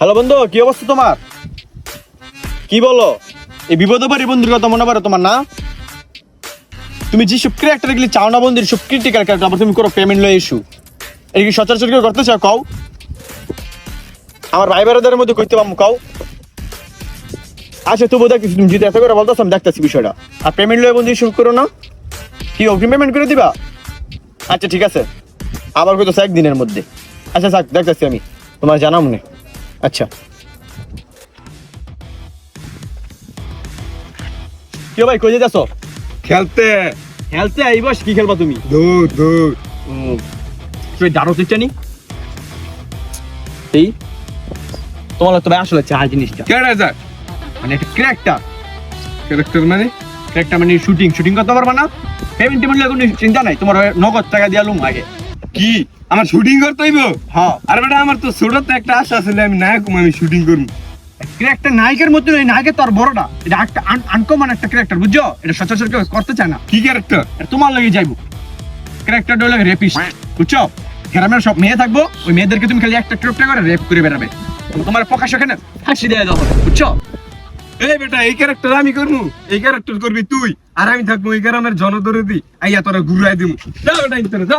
Hello বন্ধু, কি অবস্থা তোমার? কি বলো? এই বিপদ পারি বন্ধুর কথা মনে পারো তোমার না? তুমি যে সব ক্রিয়েটার গেলে চাও না বন্ধুর সব ক্রিটিক্যাল ক্যারেক্টার তুমি করো পেমেন্ট লয়ে ইস্যু এই কি সচরাচর কেউ করতে চাও, কাও? আমার ভাই বেড়াদের মধ্যে করতে পারব, কাও? আচ্ছা তবু দেখতেছি, তুমি যদি এত করে বলতো আমি দেখতেছি বিষয়টা। আর পেমেন্ট লয়ে বন্ধু শুরু করো না। কি, অগ্রিম পেমেন্ট করে দিবা? আচ্ছা ঠিক আছে। আবার কত এক দিনের মধ্যে। আচ্ছা থাক দেখতেছি আমি। তোমার জানা মনে আচ্ছা। কে ভাই কই যেতেছ খেলতে। খেলতে এই বস কি খেলবা তুমি? দূর দূর তুই দাঁড়ো জানি এই তোমার তো ভাই আসলে চাই জিনিসটা। কেডা যায়? মানে একটা ক্র্যাকটার ক্যারেক্টার মানে? ক্র্যাকটার মানে শুটিং শুটিং করতে পারবা না। পেমেন্ট টেমেন্ট কোনো চিন্তা নাই। তোমার নগদ টাকা দিয়া লুম আগে। কি? আমার শুটিং করতে হইব? হ্যাঁ। আর বেটা আমার তো ছোটতে একটা আশা ছিল আমি নায়ক আমি শুটিং করব। ক্র্যাকটার নায়কের মধ্যে নয় নায়কের তো আর বড়টা। এটা একটা আনকমন একটা ক্র্যাকটার বুঝছ? এটা সচরাচর কেউ করতে চায় না। কি ক্যারেক্টার তোমার লাগে যাইবো। ক্যারেক্টারটা হলো রেপিস্ট বুঝছ? গ্রামের সব মেয়ে থাকব ওই মেয়েদেরকে তুমি খালি একটা ট্রুপটা করে রেপ করে বেড়াবে। তোমার প্রকাশ এখানে ফাঁসি দেয় দাও বুঝছ? এই বেটা, এই ক্যারেক্টার আমি করব এই ক্যারেক্টার করবি তুই। আর আমি থাকব এই গ্রামের জনদরদি। আইয়া তোরা ঘুরাই দিব যা বেটা ইন্তরে যা।